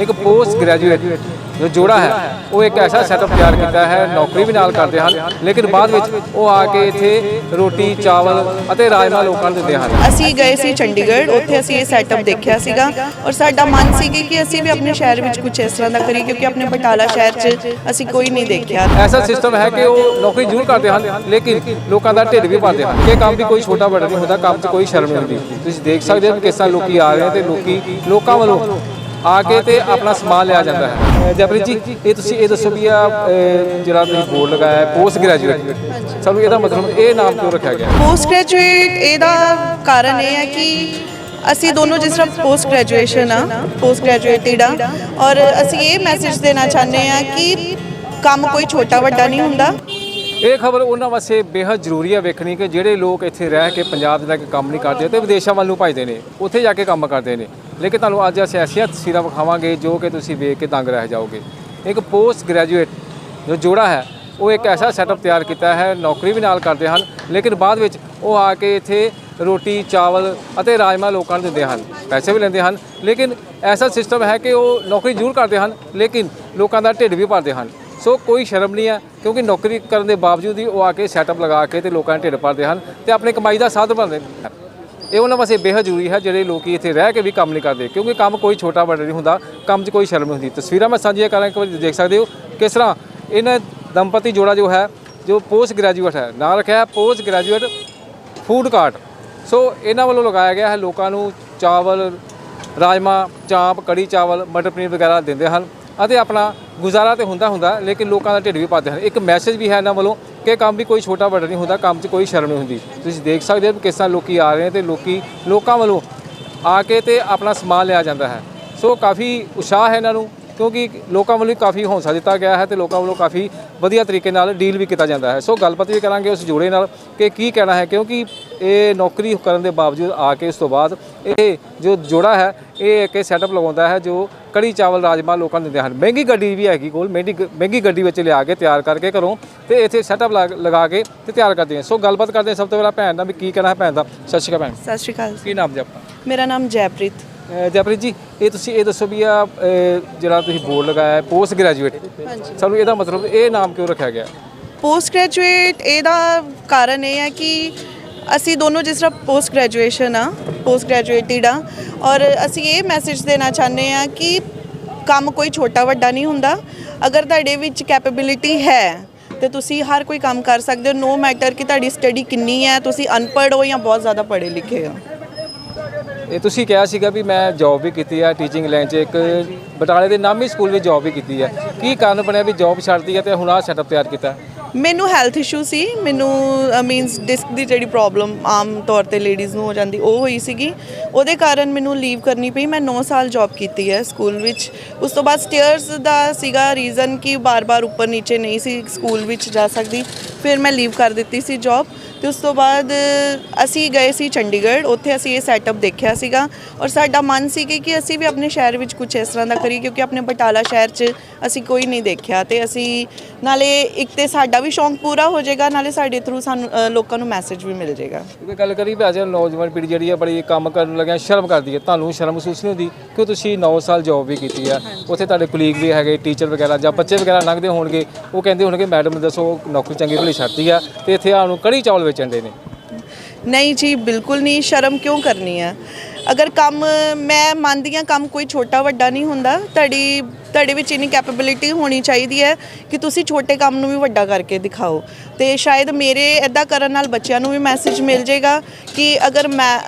ਇੱਕ post graduate ਜੋ ਜੋੜਾ ਹੈ ਉਹ ਇੱਕ ਐਸਾ ਸੈਟਅਪ ਤਿਆਰ ਕੀਤਾ ਹੈ ਨੌਕਰੀ ਵੀ ਨਾਲ ਕਰਦੇ ਹਨ ਲੇਕਿਨ ਬਾਅਦ ਵਿੱਚ ਉਹ ਆ ਕੇ ਇੱਥੇ ਰੋਟੀ ਚਾਵਲ ਅਤੇ ਰਾਜਮਾ ਲੋਕਾਂ ਨੂੰ ਦਿੰਦੇ ਹਨ। ਅਸੀਂ ਗਏ ਸੀ ਚੰਡੀਗੜ੍ਹ ਉੱਥੇ ਅਸੀਂ ਇਹ ਸੈਟਅਪ ਦੇਖਿਆ ਸੀਗਾ ਔਰ ਸਾਡਾ ਮਨ ਸੀ ਕਿ ਅਸੀਂ ਵੀ ਆਪਣੇ ਸ਼ਹਿਰ ਵਿੱਚ ਕੁਝ ਇਸ ਤਰ੍ਹਾਂ ਦਾ ਕਰੀਏ ਕਿਉਂਕਿ ਆਪਣੇ ਬਟਾਲਾ ਸ਼ਹਿਰ 'ਚ ਅਸੀਂ ਕੋਈ ਨਹੀਂ ਦੇਖਿਆ। ਐਸਾ ਸਿਸਟਮ ਹੈ ਕਿ ਉਹ ਨੌਕਰੀ ਜ਼ਰੂਰ ਕਰਦੇ ਹਨ ਲੇਕਿਨ ਲੋਕਾਂ ਦਾ ਢਿੱਡ ਵੀ ਭਰਦੇ ਹਨ। ਇਹ ਕੰਮ ਵੀ ਕੋਈ ਛੋਟਾ ਵੱਡਾ ਨਹੀਂ ਹੁੰਦਾ ਕੰਮ 'ਚ ਕੋਈ ਸ਼ਰਮ ਨਹੀਂ ਹੁੰਦੀ। ਤੁਸੀਂ ਦੇਖ ਸਕਦੇ ਹੋ ਕਿਸ ਤਰ੍ਹਾਂ ਲੋਕੀ ਆ ਰਹੇ ਤੇ ਲੋਕੀ ਲੋਕਾਂ ਵੱਲੋਂ ਆ ਕੇ ਤੇ ਆਪਣਾ ਸਮਾਨ ਲਿਆ ਜਾਂਦਾ ਹੈ। ਅਹ ਜੀ, ਇਹ ਤੁਸੀਂ ਇਹ ਦੱਸੋ ਵੀ ਆ ਜਿਹੜਾ ਤੁਸੀਂ ਬੋਰਡ ਲਗਾਇਆ ਪੋਸਟ ਗ੍ਰੈਜੂਏਟ ਸਾਨੂੰ ਇਹਦਾ ਮਤਲਬ ਇਹ ਨਾਮ ਕਿਉਂ ਰੱਖਿਆ ਗਿਆ? ਪੋਸਟ ਗ੍ਰੈਜੂਏਟ ਇਹਦਾ ਕਾਰਨ ਇਹ ਹੈ ਕਿ ਅਸੀਂ ਦੋਨੋਂ ਜਿਸ ਤਰ੍ਹਾਂ ਪੋਸਟ ਗ੍ਰੈਜੂਏਸ਼ਨ ਆ ਪੋਸਟ ਗ੍ਰੈਜੂਏਟਿਡ ਆ ਔਰ ਅਸੀਂ ਇਹ ਮੈਸੇਜ ਦੇਣਾ ਚਾਹੁੰਦੇ ਆ ਕਿ ਕੰਮ ਕੋਈ ਛੋਟਾ ਵੱਡਾ ਨਹੀਂ ਹੁੰਦਾ। ਇਹ ਖਬਰ ਉਹਨਾਂ ਵਾਸਤੇ ਬੇहद ਜ਼ਰੂਰੀ ਹੈ ਵੇਖਣੀ ਕਿ ਜਿਹੜੇ ਲੋਕ ਇੱਥੇ ਰਹਿ ਕੇ ਪੰਜਾਬ ਦੇ ਜਾ ਕੇ ਕੰਮ ਨਹੀਂ ਕਰਦੇ ਤੇ ਵਿਦੇਸ਼ਾਂ ਵੱਲ ਨੂੰ ਭੱਜਦੇ ਨੇ, ਉੱਥੇ ਜਾ ਕੇ ਕੰਮ ਕਰਦੇ ਨੇ। ਲੇਕਿਨ ਤੁਹਾਨੂੰ ਅੱਜ ਅਸੀਂ ਐਸੀਆਂ ਤਸਵੀਰਾਂ ਵਿਖਾਵਾਂਗੇ ਜੋ ਕਿ ਤੁਸੀਂ ਵੇਖ ਕੇ ਦੰਗ ਰਹਿ ਜਾਓਗੇ। ਇੱਕ ਪੋਸਟ ਗ੍ਰੈਜੂਏਟ ਜੋ ਜੋੜਾ ਹੈ, ਉਹ ਇੱਕ ਐਸਾ ਸੈਟਅਪ ਤਿਆਰ ਕੀਤਾ ਹੈ, ਨੌਕਰੀ ਵੀ ਨਾਲ ਕਰਦੇ ਹਨ, ਲੇਕਿਨ ਬਾਅਦ ਵਿੱਚ ਉਹ ਆ ਕੇ ਇੱਥੇ ਰੋਟੀ, ਚਾਵਲ ਅਤੇ ਰਾਜਮਾ ਲੋਕਾਂ ਨੂੰ ਦਿੰਦੇ ਹਨ, ਪੈਸੇ ਵੀ ਲੈਂਦੇ ਹਨ। ਲੇਕਿਨ ਐਸਾ ਸਿਸਟਮ ਹੈ ਕਿ ਉਹ ਨੌਕਰੀ ਜ਼ਰੂਰ ਕਰਦੇ ਹਨ, ਲੇਕਿਨ ਲੋਕਾਂ ਦਾ ਢਿੱਡ ਵੀ ਭਰਦੇ ਹਨ। ਸੋ ਕੋਈ ਸ਼ਰਮ ਨਹੀਂ ਹੈ ਕਿਉਂਕਿ ਨੌਕਰੀ ਕਰਨ ਦੇ ਬਾਵਜੂਦ ਹੀ ਉਹ ਆ ਕੇ ਸੈਟਅਪ ਲਗਾ ਕੇ ਤੇ ਲੋਕਾਂ ਦੇ ਢਿੱਡ ਭਰਦੇ ਹਨ ਤੇ ਆਪਣੀ ਕਮਾਈ ਦਾ ਸਾਧਨ ਬਣਦੇ ਨੇ। ਇਹ ਉਹਨਾਂ ਵਾਸਤੇ ਬੇਹੱਦ ਜ਼ਰੂਰੀ ਹੈ, ਜਿਹੜੇ ਲੋਕੀ ਇੱਥੇ ਰਹਿ ਕੇ ਵੀ ਕੰਮ ਨਹੀਂ ਕਰਦੇ, ਕਿਉਂਕਿ ਕੰਮ ਕੋਈ ਛੋਟਾ ਵੱਡਾ ਨਹੀਂ ਹੁੰਦਾ, ਕੰਮ 'ਚ ਕੋਈ ਸ਼ਰਮ ਨਹੀਂ ਹੁੰਦੀ। ਤਸਵੀਰਾਂ ਮੈਂ ਸਾਂਝੀਆਂ ਕਰਾਂ, ਇੱਕ ਵਾਰੀ ਦੇਖ ਸਕਦੇ ਹੋ ਕਿਸ ਤਰ੍ਹਾਂ ਇਹਨਾਂ ਦੰਪਤੀ ਜੋੜਾ ਜੋ ਹੈ, ਜੋ ਪੋਸਟ ਗ੍ਰੈਜੂਏਟ ਹੈ ਨਾਲ ਰੱਖਿਆ ਹੈ ਪੋਸਟ ਗ੍ਰੈਜੂਏਟ ਫੂਡ ਕਾਰਟ ਸੋ ਇਹਨਾਂ ਵੱਲੋਂ ਲਗਾਇਆ ਗਿਆ ਹੈ, ਲੋਕਾਂ ਨੂੰ ਚਾਵਲ, ਰਾਜਮਾ, ਚਾਂਪ, ਕੜੀ ਚਾਵਲ, ਮਟਰ ਪਨੀਰ ਵਗੈਰਾ ਦਿੰਦੇ ਹਨ। ਅਤੇ ਆਪਣਾ ਗੁਜ਼ਾਰਾ ਤੇ ਹੁੰਦਾ ਹੁੰਦਾ, ਲੇਕਿਨ ਲੋਕਾਂ ਦਾ ਢਿੱਡ ਵੀ ਭਰਦੇ ਹਨ। ਇੱਕ ਮੈਸੇਜ ਵੀ ਹੈ ਇਹਨਾਂ ਵੱਲੋਂ ਕਿ ਕੰਮ ਵੀ ਕੋਈ ਛੋਟਾ ਵੱਡਾ ਨਹੀਂ ਹੁੰਦਾ, ਕੰਮ 'ਚ ਕੋਈ ਸ਼ਰਮ ਨਹੀਂ ਹੁੰਦੀ। ਤੁਸੀਂ ਦੇਖ ਸਕਦੇ ਹੋ ਕਿ ਕਿਸ ਤਰ੍ਹਾਂ ਲੋਕੀ ਆ ਰਹੇ ਨੇ ਤੇ ਲੋਕੀ, ਲੋਕਾਂ ਵੱਲੋਂ ਆ ਕੇ ਤੇ ਆਪਣਾ ਸਮਾਨ ਲਿਆ ਜਾਂਦਾ ਹੈ। ਸੋ ਕਾਫੀ ਉਤਸ਼ਾਹ ਹੈ ਇਹਨਾਂ ਨੂੰ, ਕਿਉਂਕਿ ਲੋਕਾਂ ਵੱਲੋਂ ਕਾਫੀ ਹੌਸਲਾ ਦਿੱਤਾ ਗਿਆ ਹੈ ਤੇ ਲੋਕਾਂ ਵੱਲੋਂ ਕਾਫੀ ਵਧੀਆ ਤਰੀਕੇ ਨਾਲ ਡੀਲ ਵੀ ਕੀਤਾ ਜਾਂਦਾ ਹੈ। ਸੋ ਗੱਲਬਾਤ ਵੀ ਕਰਾਂਗੇ ਉਸ ਜੋੜੇ ਨਾਲ ਕਿ ਕੀ ਕਹਿਣਾ ਹੈ, ਕਿਉਂਕਿ ਇਹ ਨੌਕਰੀ ਕਰਨ ਦੇ ਬਾਵਜੂਦ ਆ ਕੇ ਉਸ ਤੋਂ ਬਾਅਦ ਇਹ ਜੋ ਜੋੜਾ ਹੈ, ਇਹ ਇੱਕ ਸੈਟਅਪ ਲਗਾਉਂਦਾ ਹੈ ਜੋ ਕੜੀ ਚਾਵਲ ਰਾਜਮਾ ਲੋਕਾਂ ਨੂੰ ਦਿੰਦੇ ਹਨ। ਮਹਿੰਗੀ ਗੱਡੀ ਵੀ ਹੈਗੀ ਕੋਲ ਮਹਿੰਗੀ ਮਹਿੰਗੀ ਗੱਡੀ ਵਿੱਚ ਲਿਆ ਕੇ ਤਿਆਰ ਕਰਕੇ ਘਰੋਂ ਤੇ ਇੱਥੇ ਸੈਟਅਪ ਲਗਾ ਕੇ ਤੇ ਤਿਆਰ ਕਰਦੇ ਹਾਂ। ਸੋ ਗੱਲਬਾਤ ਕਰਦੇ ਹਾਂ ਸਭ ਤੋਂ ਪਹਿਲਾਂ ਭੈਣ ਦਾ ਵੀ ਕੀ ਕਹਿਣਾ ਹੈ ਭੈਣ ਦਾ। ਸਤਿ ਸ਼੍ਰੀ ਅਕਾਲ ਭੈਣ। ਸਤਿ ਸ਼੍ਰੀ ਅਕਾਲ ਕੀ ਨਾਮ ਜੀ ਆਪਣਾ? ਮੇਰਾ ਨਾਮ ਜੈਪ੍ਰੀਤ। ਜਪ੍ਰੀਤ ਜੀ ਇਹ ਤੁਸੀਂ ਇਹ ਦੱਸੋ ਵੀ ਆ ਜਿਹੜਾ ਤੁਸੀਂ ਬੋਰਡ ਲਗਾਇਆ ਹੈ ਪੋਸਟ ਗ੍ਰੈਜੂਏਟ ਸਾਨੂੰ ਇਹਦਾ ਮਤਲਬ ਇਹ ਨਾਮ ਕਿਉਂ ਰੱਖਿਆ ਗਿਆ? ਪੋਸਟ ਗ੍ਰੈਜੂਏਟ ਇਹਦਾ ਕਾਰਨ ਇਹ ਹੈ ਕਿ ਅਸੀਂ ਦੋਨੋਂ ਜਿਸ ਤਰ੍ਹਾਂ ਪੋਸਟ ਗ੍ਰੈਜੂਏਸ਼ਨ ਆ ਪੋਸਟ ਗ੍ਰੈਜੂਏਟਿਡ ਆ ਔਰ ਅਸੀਂ ਇਹ ਮੈਸੇਜ ਦੇਣਾ ਚਾਹੁੰਦੇ ਆ ਕਿ ਕੰਮ ਕੋਈ ਛੋਟਾ ਵੱਡਾ ਨਹੀਂ ਹੁੰਦਾ। ਅਗਰ ਤੁਹਾਡੇ ਵਿੱਚ ਕੈਪੇਬਿਲਿਟੀ ਹੈ, ਤੇ ਤੁਸੀਂ ਹਰ ਕੋਈ ਕੰਮ ਕਰ ਸਕਦੇ ਹੋ। ਨੋ ਮੈਟਰ ਕਿ ਤੁਹਾਡੀ ਸਟੱਡੀ ਕਿੰਨੀ ਹੈ, ਤੁਸੀਂ ਅਨਪੜ੍ਹ ਹੋ ਜਾਂ ਬਹੁਤ ਜ਼ਿਆਦਾ ਪੜ੍ਹੇ ਲਿਖੇ ਹੋ। ਇਹ ਤੁਸੀਂ ਕਿਹਾ ਸੀਗਾ ਵੀ ਮੈਂ ਜੌਬ ਵੀ ਕੀਤੀ ਹੈ ਟੀਚਿੰਗ ਲਾਈਨ 'ਚ ਇੱਕ ਬਟਾਲੇ ਦੇ ਨਾਮੀ ਸਕੂਲ ਵਿੱਚ ਜੌਬ ਵੀ ਕੀਤੀ ਹੈ ਕੀ ਕਾਰਨ ਬਣਿਆ ਵੀ ਜੌਬ ਛੱਡਦੀ ਹੈ ਤੇ ਹੁਣ ਆਹ ਸੈਟਅਪ ਤਿਆਰ ਕੀਤਾ? ਮੈਨੂੰ ਹੈਲਥ ਇਸ਼ੂ ਸੀ, ਮੈਨੂੰ ਮੀਨਸ ਡਿਸਕ ਦੀ ਜਿਹੜੀ ਪ੍ਰੋਬਲਮ ਆਮ ਤੌਰ ਤੇ ਲੇਡੀਜ਼ ਨੂੰ ਹੋ ਜਾਂਦੀ, ਉਹ ਹੋਈ ਸੀਗੀ। ਉਹਦੇ ਕਾਰਨ ਮੈਨੂੰ ਲੀਵ ਕਰਨੀ ਪਈ, ਮੈਂ 9 ਸਾਲ ਜੌਬ ਕੀਤੀ ਹੈ ਸਕੂਲ ਵਿੱਚ। ਉਸ ਤੋਂ ਬਾਅਦ ਸਟੇਅਰਸ ਦਾ ਸੀਗਾ ਰੀਜ਼ਨ ਕਿ ਬਾਰ-ਬਾਰ ਉੱਪਰ ਨੀਚੇ ਨਹੀਂ ਸੀ ਸਕੂਲ ਵਿੱਚ ਜਾ ਸਕਦੀ। ਫਿਰ ਮੈਂ ਲੀਵ ਕਰ ਦਿੱਤੀ ਸੀ ਜੌਬ ਤੇ ਉਸ ਤੋਂ ਬਾਅਦ ਅਸੀਂ ਗਏ ਸੀ ਚੰਡੀਗੜ੍ਹ ਉੱਥੇ ਅਸੀਂ ਇਹ ਸੈਟਅਪ ਦੇਖਿਆ ਸੀਗਾ ਔਰ ਸਾਡਾ ਮਨ ਸੀ ਕਿ ਅਸੀਂ ਵੀ ਆਪਣੇ ਸ਼ਹਿਰ ਵਿੱਚ ਕੁਝ ਇਸ ਤਰ੍ਹਾਂ ਦਾ ਕਰੀਏ ਕਿਉਂਕਿ ਆਪਣੇ ਬਟਾਲਾ ਸ਼ਹਿਰ 'ਚ ਅਸੀਂ ਕੋਈ ਨਹੀਂ ਦੇਖਿਆ ਤੇ ਅਸੀਂ ਨਾਲੇ ਇੱਕ ਤੇ ਸਾਡਾ ਵੀ ਸ਼ੌਂਕ ਪੂਰਾ ਹੋ ਜਾਏਗਾ ਨਾਲੇ ਸਾਡੇ ਥਰੂ ਸਾਨੂੰ ਲੋਕਾਂ ਨੂੰ ਮੈਸੇਜ ਵੀ ਮਿਲ ਜਾਏਗਾ। ਕਿਉਂਕਿ ਗੱਲ ਕਰੀ ਵੀ ਅੱਜ ਨੌਜਵਾਨ ਪੀੜ੍ਹੀ ਜਿਹੜੀ ਹੈ ਬੜੀ ਕੰਮ ਕਰਨ ਲੱਗਿਆ ਸ਼ਰਮ ਕਰਦੀ ਹੈ ਤੁਹਾਨੂੰ ਸ਼ਰਮ ਮਹਿਸੂਸ ਨਹੀਂ ਹੁੰਦੀ ਕਿ ਤੁਸੀਂ 9 ਸਾਲ ਜੌਬ ਵੀ ਕੀਤੀ ਹੈ ਉੱਥੇ ਤੁਹਾਡੇ ਕੁਲੀਗ ਵੀ ਹੈਗੇ ਟੀਚਰ ਵਗੈਰਾ ਜਾਂ ਬੱਚੇ ਵਗੈਰਾ ਲੰਘਦੇ ਹੋਣਗੇ ਉਹ ਕਹਿੰਦੇ ਹੋਣਗੇ ਮੈਡਮ ਦੱਸੋ ਨੌਕਰੀ ਚੰਗੀ ਭਲੀ ਛੱਡਤੀ ਆ ਤੇ ਇੱਥੇ ਆਉਣ ਨੂੰ ਕੜੀ ਚਾਵਲ ਵੇਚਣ ਦੇ ਨੇ। ਨਹੀਂ ਜੀ, ਬਿਲਕੁਲ ਨਹੀਂ। ਸ਼ਰਮ ਕਿਉਂ ਕਰਨੀ ਹੈ ਅਗਰ ਕੰਮ, ਮੈਂ ਮੰਨਦੀ ਹਾਂ ਕੰਮ ਕੋਈ ਛੋਟਾ ਵੱਡਾ ਨਹੀਂ ਹੁੰਦਾ। ਤੁਹਾਡੀ, ਤੁਹਾਡੇ ਵਿੱਚ ਇਨੀ ਕੈਪੇਬਿਲਿਟੀ ਹੋਣੀ ਚਾਹੀਦੀ ਹੈ ਕਿ ਤੁਸੀਂ ਛੋਟੇ ਕੰਮ ਨੂੰ ਵੀ ਵੱਡਾ ਕਰਕੇ ਦਿਖਾਓ। ਤੇ ਸ਼ਾਇਦ ਮੇਰੇ ਇਦਾਂ ਕਰਨ ਨਾਲ ਬੱਚਿਆਂ ਨੂੰ ਵੀ ਮੈਸੇਜ ਮਿਲ ਜਾਏਗਾ ਕਿ ਅਗਰ ਮੈਂ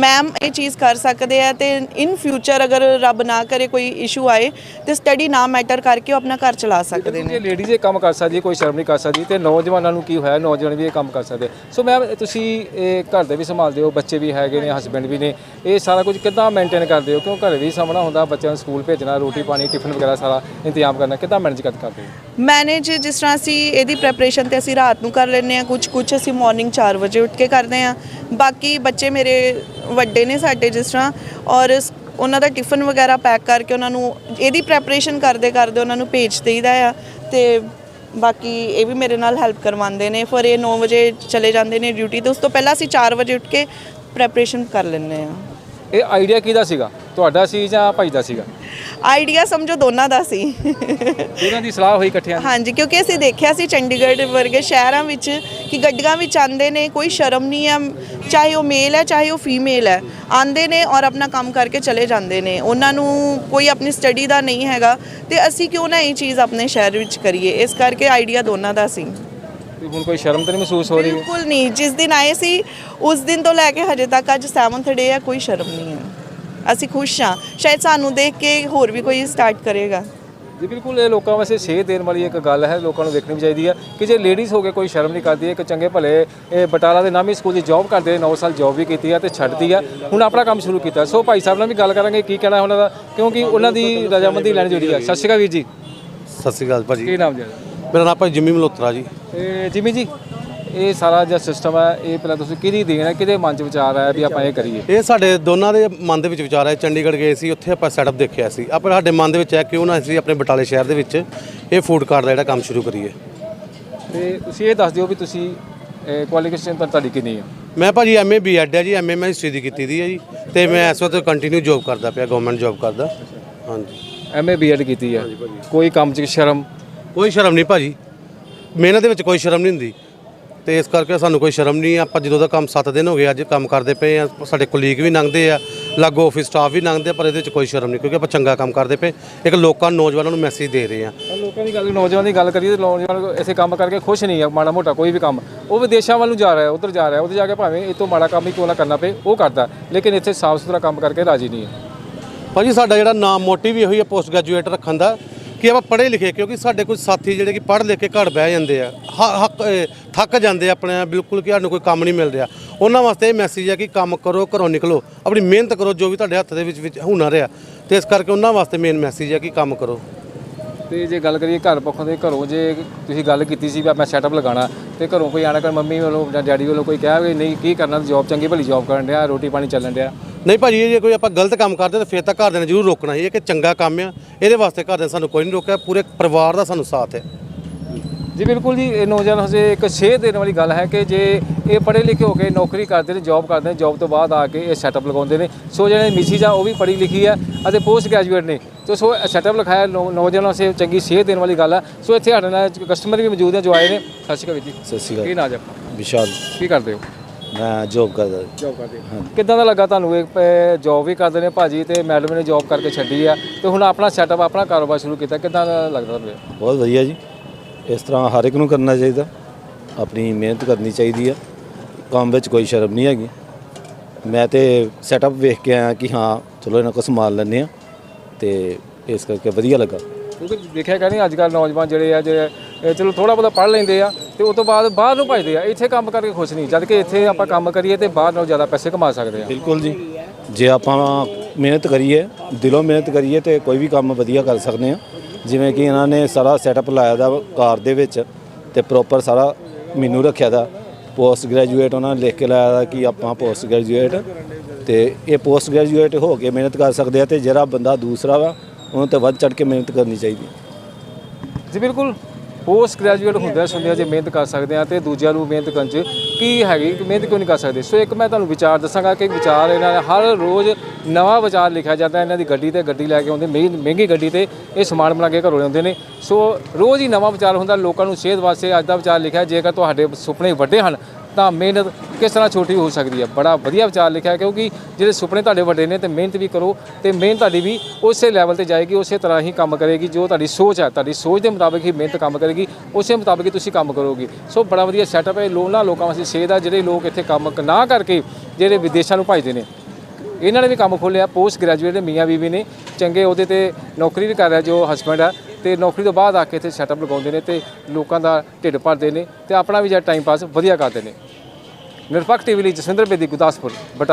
ਮੈਮ ਇਹ ਚੀਜ਼ ਕਰ ਸਕਦੇ ਆ ਤੇ ਇਨ ਫਿਊਚਰ ਅਗਰ ਰੱਬ ਨਾ ਕਰੇ ਕੋਈ ਇਸ਼ੂ ਆਏ ਤੇ ਸਟੱਡੀ ਨਾ ਮੈਟਰ ਕਰਕੇ ਉਹ ਆਪਣਾ ਘਰ ਚਲਾ ਸਕਦੇ ਨੇ। ਜੇ ਲੇਡੀਜ਼ ਇਹ ਕੰਮ ਕਰ ਸਕਦੀ ਹੈ, ਕੋਈ ਸ਼ਰਮ ਨਹੀਂ ਕਰ ਸਕਦੀ ਤੇ ਨੌਜਵਾਨਾਂ ਨੂੰ ਕੀ ਹੋਇਆ ਨੌਜਵਾਨ ਵੀ ਇਹ ਕੰਮ ਕਰ ਸਕਦੇ। ਸੋ ਮੈਮ ਤੁਸੀਂ ਇਹ ਘਰ ਦੇ ਵੀ ਸੰਭਾਲਦੇ ਹੋ ਬੱਚੇ ਵੀ ਹੈਗੇ ਨੇ ਹਸਬੰਡ ਵੀ ਨੇ ਇਹ ਸਾਰਾ ਕੁਝ ਕਿੱਦਾਂ ਮੇਨਟੇਨ ਕਰਦੇ ਹੋ? ਕਿਉਂ ਘਰੇ ਵੀ ਸਾਹਮਣਾ ਹੁੰਦਾ ਬੱਚਿਆਂ ਨੂੰ ਸਕੂਲ ਭੇਜਣਾ ਰੋਟੀ ਪਾਣੀ ਟਿਫਨ ਵਗੈਰਾ ਸਾਰਾ ਇੰਤਜ਼ਾਮ ਕਰਨਾ ਕਿੱਦਾਂ ਮੈਨੇਜ ਕਰਦੇ ਹੋ? ਮੈਨੇਜ ਜਿਸ ਤਰ੍ਹਾਂ ਅਸੀਂ ਇਹਦੀ ਪ੍ਰੈਪਰੇਸ਼ਨ ਤੇ ਅਸੀਂ ਰਾਤ ਨੂੰ ਕਰ ਲੈਂਦੇ ਆ ਕੁਝ ਕੁਝ ਅਸੀਂ ਮਾਰਨਿੰਗ 4 ਵਜੇ ਉੱਠ ਕੇ ਕਰਦੇ ਆ ਬਾਕੀ ਬੱਚੇ ਮੇਰੇ ਵੱਡੇ ਨੇ ਸਾਡੇ ਜਿਸ ਤਰ੍ਹਾਂ, ਔਰ ਉਹਨਾਂ ਦਾ ਟਿਫਨ ਵਗੈਰਾ ਪੈਕ ਕਰਕੇ ਉਹਨਾਂ ਨੂੰ ਇਹਦੀ ਪ੍ਰੈਪਰੇਸ਼ਨ ਕਰਦੇ ਕਰਦੇ ਉਹਨਾਂ ਨੂੰ ਭੇਜ ਦੇਈਦਾ ਆ। ਤੇ ਬਾਕੀ ਇਹ ਵੀ ਮੇਰੇ ਨਾਲ ਹੈਲਪ ਕਰਵਾਉਂਦੇ ਨੇ, ਫਿਰ ਇਹ 9 ਵਜੇ ਚਲੇ ਜਾਂਦੇ ਨੇ ਡਿਊਟੀ ਤੇ, ਉਸ ਤੋਂ ਪਹਿਲਾਂ ਅਸੀਂ 4 ਵਜੇ ਉੱਠ ਕੇ ਪ੍ਰੈਪਰੇਸ਼ਨ ਕਰ ਲੈਂਦੇ ਆ ਇਹ ਆਈਡੀਆ ਕਿਹਦਾ ਸੀਗਾ? ਤੁਹਾਡਾ ਸੀ ਜਾਂ ਭਾਈ ਦਾ ਸੀਗਾ? ਆਈਡੀਆ ਸਮਝੋ ਦੋਨਾਂ ਦਾ ਸੀ। ਇਹਨਾਂ ਦੀ ਸਲਾਹ ਹੋਈ ਇਕੱਠਿਆਂ ਦੀ? ਹਾਂਜੀ ਕਿਉਂਕਿ ਅਸੀਂ ਦੇਖਿਆ ਸੀ ਚੰਡੀਗੜ੍ਹ ਵਰਗੇ ਸ਼ਹਿਰਾਂ ਵਿੱਚ ਕਿ ਗੱਡੀਆਂ ਵਿੱਚ ਆਉਂਦੇ ਨੇ ਕੋਈ ਸ਼ਰਮ ਨਹੀਂ ਹੈ ਚਾਹੇ ਉਹ ਮੇਲ ਹੈ ਚਾਹੇ ਉਹ ਫੀਮੇਲ ਹੈ ਆਉਂਦੇ ਨੇ ਔਰ ਆਪਣਾ ਕੰਮ ਕਰਕੇ ਚਲੇ ਜਾਂਦੇ ਨੇ। ਉਹਨਾਂ ਨੂੰ ਕੋਈ ਆਪਣੀ ਸਟੱਡੀ ਦਾ ਨਹੀਂ ਹੈਗਾ ਤੇ ਅਸੀਂ ਕਿਉਂ ਨਾ ਇਹ ਚੀਜ਼ ਆਪਣੇ ਸ਼ਹਿਰ ਵਿੱਚ ਕਰੀਏ? ਇਸ ਕਰਕੇ ਆਈਡੀਆ ਦੋਨਾਂ ਦਾ ਸੀ। ਹੁਣ ਕੋਈ ਸ਼ਰਮ ਤਾਂ ਨਹੀਂ ਮਹਿਸੂਸ ਹੋ ਰਹੀ? ਬਿਲਕੁਲ ਨਹੀਂ। ਜਿਸ ਦਿਨ ਆਏ ਸੀ ਉਸ ਦਿਨ ਤੋਂ ਲੈ ਕੇ ਹਜੇ ਤੱਕ ਅੱਜ 7th ਡੇ ਹੈ ਕੋਈ ਸ਼ਰਮ ਨਹੀਂ ਹੈ। ਅਸੀਂ ਖੁਸ਼ ਹਾਂ। ਸ਼ਾਇਦ ਸਾਨੂੰ ਦੇਖ ਕੇ ਹੋਰ ਵੀ ਕੋਈ ਸਟਾਰਟ ਕਰੇਗਾ। ਜੀ ਬਿਲਕੁਲ ਇਹ ਲੋਕਾਂ ਵਾਸਤੇ ਸੇਧ ਦੇਣ ਵਾਲੀ ਇੱਕ ਗੱਲ ਹੈ ਲੋਕਾਂ ਨੂੰ ਦੇਖਣੀ ਚਾਹੀਦੀ ਹੈ ਕਿ ਜੇ ਲੇਡੀਜ਼ ਹੋ ਕੇ ਕੋਈ ਸ਼ਰਮ ਨਹੀਂ ਕਰਦੀ ਇੱਕ ਚੰਗੇ ਭਲੇ ਇਹ ਬਟਾਲਾ ਦੇ ਨਾਮੀ ਸਕੂਲ ਦੀ ਜੌਬ ਕਰਦੇ 9 ਸਾਲ ਜੌਬ ਵੀ ਕੀਤੀ ਹੈ ਤੇ ਛੱਡਦੀ ਹੈ ਹੁਣ ਆਪਣਾ ਕੰਮ ਸ਼ੁਰੂ ਕੀਤਾ। ਸੋ ਭਾਈ ਸਾਹਿਬ ਨਾਲ ਵੀ ਗੱਲ ਕਰਾਂਗੇ ਕੀ ਕਹਿਣਾ ਉਹਨਾਂ ਦਾ? ਕਿਉਂਕਿ ਉਹਨਾਂ ਦੀ ਰਜਾਮੰਦੀ ਲੈਣੀ ਜ਼ਰੂਰੀ ਹੈ ਸਤਿ ਸ਼੍ਰੀ ਅਕਾਲ ਵੀਰ ਜੀ। ਸਤਿ ਸ਼੍ਰੀ ਅਕਾਲ ਭਾਜੀ। ਕੀ ਨਾਮ ਜੀ? ਮੇਰਾ ਨਾਮ ਭਾਈ ਜਿੰਮੀ ਮਲੋਤਰਾ ਜੀ। ਤੇ ਜਿਮੀ ਜੀ ਇਹ ਸਾਰਾ ਜਿਹੜਾ ਸਿਸਟਮ ਹੈ ਇਹ ਪਹਿਲਾਂ ਤੁਸੀਂ ਕਿਹਦੀ ਦੇਣ ਹੈ ਕਿਹਦੇ ਮਨ 'ਚ ਵਿਚਾਰ ਆਇਆ ਵੀ ਆਪਾਂ ਇਹ ਕਰੀਏ? ਇਹ ਸਾਡੇ ਦੋਨਾਂ ਦੇ ਮਨ ਦੇ ਵਿੱਚ ਵਿਚਾਰ ਹੈ। ਚੰਡੀਗੜ੍ਹ ਗਏ ਸੀ ਉੱਥੇ ਆਪਾਂ ਸੈਟਅਪ ਦੇਖਿਆ ਸੀ। ਆਪਾਂ ਸਾਡੇ ਮਨ ਦੇ ਵਿੱਚ ਹੈ ਕਿਉਂ ਨਾ ਅਸੀਂ ਆਪਣੇ ਬਟਾਲੇ ਸ਼ਹਿਰ ਦੇ ਵਿੱਚ ਇਹ ਫੂਡ ਕਾਰਟ ਦਾ ਜਿਹੜਾ ਕੰਮ ਸ਼ੁਰੂ ਕਰੀਏ। ਤੇ ਤੁਸੀਂ ਇਹ ਦੱਸ ਦਿਓ ਵੀ ਤੁਸੀਂ ਕੁਆਲੀਫਿਕੇਸ਼ਨ ਤੁਹਾਡੀ ਕਿੰਨੀ ਹੈ? ਮੈਂ ਭਾਜੀ ਐਮਏ ਬੀਐਡ ਹੈ ਜੀ ਐਮਏ ਮੈਂ ਹਿਸਟਰੀ ਦੀ ਕੀਤੀ ਦੀ ਹੈ ਜੀ। ਤੇ ਮੈਂ ਇਸ ਵਕਤ ਕੰਟੀਨਿਊ ਜੌਬ ਕਰਦਾ ਪਿਆ ਗਵਰਨਮੈਂਟ ਜੌਬ ਕਰਦਾ। ਹਾਂਜੀ। ਐਮਏ ਬੀਐਡ ਕੀਤੀ ਹੈ। ਕੋਈ ਕੰਮ 'ਚ ਸ਼ਰਮ? ਕੋਈ ਸ਼ਰਮ ਨਹੀਂ ਭਾਜੀ। ਮਿਹਨਤ ਦੇ ਵਿੱਚ ਕੋਈ ਸ਼ਰਮ ਨਹੀਂ ਹੁੰਦੀ। ਤੇ ਇਸ ਕਰਕੇ ਸਾਨੂੰ ਕੋਈ ਸ਼ਰਮ ਨਹੀਂ ਆਪਾਂ ਜਦੋਂ ਦਾ ਕੰਮ 7 ਦਿਨ ਹੋ ਗਏ ਅੱਜ ਕੰਮ ਕਰਦੇ ਪਏ ਆ ਸਾਡੇ ਕੁਲੀਗ ਵੀ ਲੰਘਦੇ ਆ ਲਾਗੋ ਆਫਿਸ ਸਟਾਫ ਵੀ ਲੰਘਦੇ ਆ ਪਰ ਇਹਦੇ ਵਿੱਚ ਕੋਈ ਸ਼ਰਮ ਨਹੀਂ ਕਿਉਂਕਿ ਆਪਾਂ ਚੰਗਾ ਕੰਮ ਕਰਦੇ ਪਏ। ਇੱਕ ਲੋਕਾਂ ਨੂੰ ਨੌਜਵਾਨਾਂ ਨੂੰ ਮੈਸੇਜ ਦੇ ਰਹੇ ਆ। ਲੋਕਾਂ ਦੀ ਗੱਲ ਨੌਜਵਾਨ ਦੀ ਗੱਲ ਕਰੀਏ ਤੇ ਨੌਜਵਾਨ ਇਸੇ ਕੰਮ ਕਰਕੇ ਖੁਸ਼ ਨਹੀਂ ਹੈ ਮਾੜਾ ਮੋਟਾ ਕੋਈ ਵੀ ਕੰਮ। ਉਹ ਵਿਦੇਸ਼ਾਂ ਵੱਲ ਨੂੰ ਜਾ ਰਿਹਾ ਉਧਰ ਜਾ ਰਿਹਾ ਉਧਰ ਜਾ ਕੇ ਭਾਵੇਂ ਇਹ ਤੋਂ ਮਾੜਾ ਕੰਮ ਹੀ ਕਿਉਂ ਨਾ ਕਰਨਾ ਪਏ ਉਹ ਕਰਦਾ ਲੇਕਿਨ ਇੱਥੇ ਸਾਫ਼ ਸੁਥਰਾ ਕੰਮ ਕਰਕੇ ਰਾਜੀ ਨਹੀਂ ਹੈ। ਭਾਜੀ ਸਾਡਾ ਜਿਹੜਾ ਨਾਮ ਮੋਟਿਵ ਇਹੋ ਹੀ ਹੈ ਪੋਸਟ ਗ੍ਰੈਜੂਏਟ ਰੱਖਣ ਦਾ ਕਿ ਆਪਾਂ ਪੜ੍ਹੇ ਲਿਖੇ, ਕਿਉਂਕਿ ਸਾਡੇ ਕੁਝ ਸਾਥੀ ਜਿਹੜੇ ਕਿ ਪੜ੍ਹ ਲਿਖ ਕੇ ਘਰ ਬਹਿ ਜਾਂਦੇ ਆ ਹੱਕ ਥੱਕ ਜਾਂਦੇ ਆਪਣੇ ਬਿਲਕੁਲ ਕਿ ਸਾਨੂੰ ਕੋਈ ਕੰਮ ਨਹੀਂ ਮਿਲ ਰਿਹਾ। ਉਹਨਾਂ ਵਾਸਤੇ ਇਹ ਮੈਸੇਜ ਹੈ ਕਿ ਕੰਮ ਕਰੋ, ਘਰੋਂ ਨਿਕਲੋ, ਆਪਣੀ ਮਿਹਨਤ ਕਰੋ, ਜੋ ਵੀ ਤੁਹਾਡੇ ਹੱਥ ਦੇ ਵਿੱਚ ਵਿੱਚ ਹੁਨਰ ਆ। ਤੇ ਇਸ ਕਰਕੇ ਉਹਨਾਂ ਵਾਸਤੇ ਮੇਨ ਮੈਸੇਜ ਹੈ ਕਿ ਕੰਮ ਕਰੋ। ਤੇ ਜੇ ਗੱਲ ਕਰੀਏ ਘਰ ਪੱਖੋਂ ਦੇ ਘਰੋਂ, ਜੇ ਤੁਸੀਂ ਗੱਲ ਕੀਤੀ ਸੀ ਵੀ ਮੈਂ ਸੈਟਅਪ ਲਗਾਉਣਾ, ਤੇ ਘਰੋਂ ਕੋਈ ਆਣਾ ਕਰ ਮੰਮੀ ਵੱਲੋਂ ਜਾਂ ਡੈਡੀ ਵੱਲੋਂ ਕੋਈ ਕਿਹਾ ਵੀ ਨਹੀਂ, ਕੀ ਕਰਨਾ ਜੌਬ ਚੰਗੀ ਭਲੀ ਜੌਬ ਕਰਨ ਡਿਆ, ਰੋਟੀ ਪਾਣੀ ਚੱਲਣ ਡਿਆ। ਨਹੀਂ ਭਾਜੀ ਇਹ ਜੇ ਕੋਈ ਆਪਾਂ ਗਲਤ ਕੰਮ ਕਰਦੇ ਤਾਂ ਫਿਰ ਤਾਂ ਘਰਦਿਆਂ ਨੇ ਜ਼ਰੂਰ ਰੋਕਣਾ ਹੀ ਹੈ ਕਿ ਚੰਗਾ ਕੰਮ ਆ। ਇਹਦੇ ਵਾਸਤੇ ਘਰਦਿਆਂ ਨੇ ਸਾਨੂੰ ਕੋਈ ਨਹੀਂ ਰੋਕਿਆ। ਪੂਰੇ ਪਰਿਵਾਰ ਦਾ ਸਾਨੂੰ ਸਾਥ ਹੈ। ਜੀ ਬਿਲਕੁਲ ਜੀ ਇਹ ਨੌਜਵਾਨ ਹਸੇ ਇੱਕ ਸੇਧ ਦੇਣ ਵਾਲੀ ਗੱਲ ਹੈ ਕਿ ਜੇ ਇਹ ਪੜ੍ਹੇ ਲਿਖੇ ਹੋ ਕੇ ਨੌਕਰੀ ਕਰਦੇ ਨੇ ਜੌਬ ਕਰਦੇ ਨੇ ਜੌਬ ਤੋਂ ਬਾਅਦ ਆ ਕੇ ਇਹ ਸੈਟਅਪ ਲਗਾਉਂਦੇ ਨੇ। ਸੋ ਜਿਹੜੇ ਮਿਸਿਸ ਆ ਉਹ ਵੀ ਪੜ੍ਹੀ ਲਿਖੀ ਹੈ ਅਤੇ ਪੋਸਟ ਗ੍ਰੈਜੂਏਟ ਨੇ। ਤੇ ਸੋ ਸੈਟਅਪ ਲਿਖਾਇਆ ਨੌ- ਨੌਜਵਾਨਾਂ ਵਾਸਤੇ ਚੰਗੀ ਸੇਧ ਦੇਣ ਵਾਲੀ ਗੱਲ ਹੈ ਸੋ ਇੱਥੇ ਸਾਡੇ ਨਾਲ ਕਸਟਮਰ ਵੀ ਮੌਜੂਦ ਹੈ ਜੋ ਆਏ ਨੇ। ਸਤਿ ਸ਼੍ਰੀ ਅਕਾਲ ਜੀ। ਸਤਿ ਸ਼੍ਰੀ ਕੀ ਅਕਾਲ ਨਾਮ ਜੀ ਆਪਣਾ? ਵਿਸ਼ਾਲ। ਕੀ ਕਰਦੇ ਹੋ? ਮੈਂ ਜੋਬ ਕਰਦਾ ਜੌਬ ਕਰਦੇ ਕਿੱਦਾਂ ਦਾ ਲੱਗਾ ਤੁਹਾਨੂੰ? ਇਹ ਜੌਬ ਵੀ ਕਰਦੇ ਨੇ ਭਾਜੀ ਤੇ ਮੈਡਮ ਨੇ ਜੌਬ ਕਰਕੇ ਛੱਡੀ ਆ ਤੇ ਹੁਣ ਆਪਣਾ ਸੈਟਅਪ ਆਪਣਾ ਕਾਰੋਬਾਰ ਸ਼ੁਰੂ ਕੀਤਾ। ਕਿੱਦਾਂ ਦਾ ਲੱਗਦਾ ਤੁਹਾਨੂੰ ਇਹ? ਬਹੁਤ ਵਧੀਆ ਜੀ। ਇਸ ਤਰ੍ਹਾਂ ਹਰ ਇੱਕ ਨੂੰ ਕਰਨਾ ਚਾਹੀਦਾ। ਆਪਣੀ ਮਿਹਨਤ ਕਰਨੀ ਚਾਹੀਦੀ ਆ। ਕੰਮ ਵਿੱਚ ਕੋਈ ਸ਼ਰਮ ਨਹੀਂ ਹੈਗੀ। ਮੈਂ ਤੇ ਸੈਟਅਪ ਵੇਖ ਕੇ ਆਇਆ ਕਿ ਹਾਂ ਚਲੋ ਇਹਨਾਂ ਕੋਲ ਸਮਾਨ ਲੈਂਦੇ ਆ ਤੇ ਇਸ ਕਰਕੇ ਵਧੀਆ ਲੱਗਾ। ਕਿਉਂਕਿ ਦੇਖਿਆ ਕਹਿੰਦੇ ਅੱਜ ਕੱਲ੍ਹ ਨੌਜਵਾਨ ਜਿਹੜੇ ਆ ਜੇ ਇਹ ਚਲੋ ਥੋੜਾ ਬਹੁਤਾ ਪੜ੍ਹ ਲੈਂਦੇ ਆ ਤੇ ਉਸ ਤੋਂ ਬਾਅਦ ਬਾਹਰ ਨੂੰ ਭਜਦੇ ਆ। ਇੱਥੇ ਕੰਮ ਕਰਕੇ ਖੁਸ਼ ਨਹੀਂ ਜਦ ਕਿ ਇੱਥੇ ਆਪਾਂ ਕੰਮ ਕਰੀਏ ਤੇ ਬਾਹਰ ਨਾਲੋਂ ਜ਼ਿਆਦਾ ਪੈਸੇ ਕਮਾ ਸਕਦੇ ਆ। ਬਿਲਕੁਲ ਜੀ। ਜੇ ਆਪਾਂ ਮਿਹਨਤ ਕਰੀਏ ਦਿਲੋਂ ਮਿਹਨਤ ਕਰੀਏ ਤੇ ਕੋਈ ਵੀ ਕੰਮ ਵਧੀਆ ਕਰ ਸਕਦੇ ਆ। ਜਿਵੇਂ ਕਿ ਇਹਨਾਂ ਨੇ ਸਾਰਾ ਸੈਟਅਪ ਲਾਇਆ ਦਾ ਕਾਰ ਦੇ ਵਿੱਚ ਤੇ ਪ੍ਰੋਪਰ ਸਾਰਾ ਮੈਨੂੰ ਰੱਖਿਆ ਦਾ। ਪੋਸਟ ਗ੍ਰੈਜੂਏਟ ਉਹਨਾਂ ਨੇ ਲਿਖ ਕੇ ਲਾਇਆ ਦਾ ਕਿ ਆਪਾਂ ਪੋਸਟ ਗ੍ਰੈਜੂਏਟ ਤੇ ਇਹ ਪੋਸਟ ਗ੍ਰੈਜੂਏਟ ਹੋ ਕੇ ਮਿਹਨਤ ਕਰ ਸਕਦੇ ਆ ਤੇ ਜਿਹੜਾ ਬੰਦਾ ਦੂਸਰਾ ਵਾ ਉਹਨੂੰ ਤੇ ਵੱਧ ਚੜ ਕੇ ਮਿਹਨਤ ਕਰਨੀ ਚਾਹੀਦੀ। ਜੀ ਬਿਲਕੁਲ। ਪੋਸਟ ਗ੍ਰੈਜੂਏਟ ਹੁੰਦਿਆਂ ਸੁਣਦਿਆਂ ਜੇ ਮਿਹਨਤ ਕਰ ਸਕਦੇ ਆ ਤੇ ਦੂਜਿਆਂ ਨੂੰ ਮਿਹਨਤ ਕਰਨ ਚ ਕੀ ਹੈਗੀ ਮਿਹਨਤ ਕਿਉਂ ਨਹੀਂ ਕਰ ਸਕਦੇ? ਸੋ ਇੱਕ ਮੈਂ ਤੁਹਾਨੂੰ ਵਿਚਾਰ ਦੱਸਾਂਗਾ ਕਿ ਵਿਚਾਰ ਇਹਨਾਂ ਦਾ ਹਰ ਰੋਜ਼ ਨਵਾਂ ਵਿਚਾਰ ਲਿਖਿਆ ਜਾਂਦਾ ਇਹਨਾਂ ਦੀ ਗੱਡੀ ਤੇ, ਗੱਡੀ ਲੈ ਕੇ ਆਉਂਦੇ, ਮਹਿੰ- ਮਹਿੰਗੀ ਗੱਡੀ ਤੇ ਇਹ ਸਮਾਨ ਬਣਾ ਕੇ ਘਰੋਂ ਲਿਆਉਂਦੇ ਨੇ। ਸੋ ਰੋਜ਼ ਹੀ ਨਵਾਂ ਵਿਚਾਰ ਹੁੰਦਾ, ਲੋਕਾਂ ਨੂੰ ਸੇਧ ਵਾਸਤੇ ਅੱਜ ਦਾ ਵਿਚਾਰ ਲਿਖਿਆ, ਜੇਕਰ ਤੁਹਾਡੇ ਸੁਪਨੇ ਵੱਡੇ ਹਨ ਤਾਂ ਮਿਹਨਤ ਕਿਸ ਤਰ੍ਹਾਂ ਛੋਟੀ ਹੋ ਸਕਦੀ ਹੈ? ਬੜਾ ਵਧੀਆ ਵਿਚਾਰ ਲਿਖਿਆ ਕਿਉਂਕਿ ਜਿਹੜੇ ਸੁਪਨੇ ਤੁਹਾਡੇ ਵੱਡੇ ਨੇ ਤੇ ਮਿਹਨਤ ਵੀ ਕਰੋ ਤੇ ਮਿਹਨਤ ਤੁਹਾਡੀ ਵੀ ਉਸੇ ਲੈਵਲ ਤੇ ਜਾਏਗੀ, ਉਸੇ ਤਰ੍ਹਾਂ ਹੀ ਕੰਮ ਕਰੇਗੀ ਜੋ ਤੁਹਾਡੀ ਸੋਚ ਹੈ। ਤੁਹਾਡੀ ਸੋਚ ਦੇ ਮੁਤਾਬਕ ਹੀ ਮਿਹਨਤ ਕੰਮ ਕਰੇਗੀ, ਉਸੇ ਮੁਤਾਬਕ ਹੀ ਤੁਸੀਂ ਕੰਮ ਕਰੋਗੇ। ਸੋ ਬੜਾ ਵਧੀਆ ਸੈਟਅਪ ਹੈ। ਲੋਨਾ ਲੋਕਾਂ ਵਾਸਤੇ ਸੇਧ ਆ, ਜਿਹੜੇ ਲੋਕ ਇੱਥੇ ਕੰਮ ਨਾ ਕਰਕੇ ਜਿਹੜੇ ਵਿਦੇਸ਼ਾਂ ਨੂੰ ਭਜਦੇ ਨੇ। ਇਹਨਾਂ ਨੇ ਵੀ ਕੰਮ ਖੋਲ੍ਹਿਆ। ਪੋਸਟ ਗ੍ਰੈਜੂਏਟ ਮੀਆਂ ਬੀਵੀ ਨੇ। ਚੰਗੇ ਉਹਦੇ ਤੇ ਨੌਕਰੀ ਵੀ ਕਰ ਰਿਹਾ ਜੋ ਹਸਬੰਡ ਆ। ਤੇ ਨੌਕਰੀ ਤੋਂ ਬਾਅਦ ਆ ਕੇ ਇੱਥੇ ਸੈਟਅਪ ਲਗਾਉਂਦੇ ਨੇ ਤੇ ਲੋਕਾਂ ਦਾ ਢਿੱਡ ਭਰਦੇ ਨੇ ਤੇ ਆਪਣਾ ਵੀ ਜਿਹੜਾ ਟਾਈਮ ਪਾਸ ਵਧੀਆ ਕਰਦੇ ਨੇ। ਨਿਰਪੱਖ ਟੀਵੀ ਲਈ ਜਸਵਿੰਦਰ ਬੇਦੀ ਗੁਰਦਾਸਪੁਰ, ਬਟਾ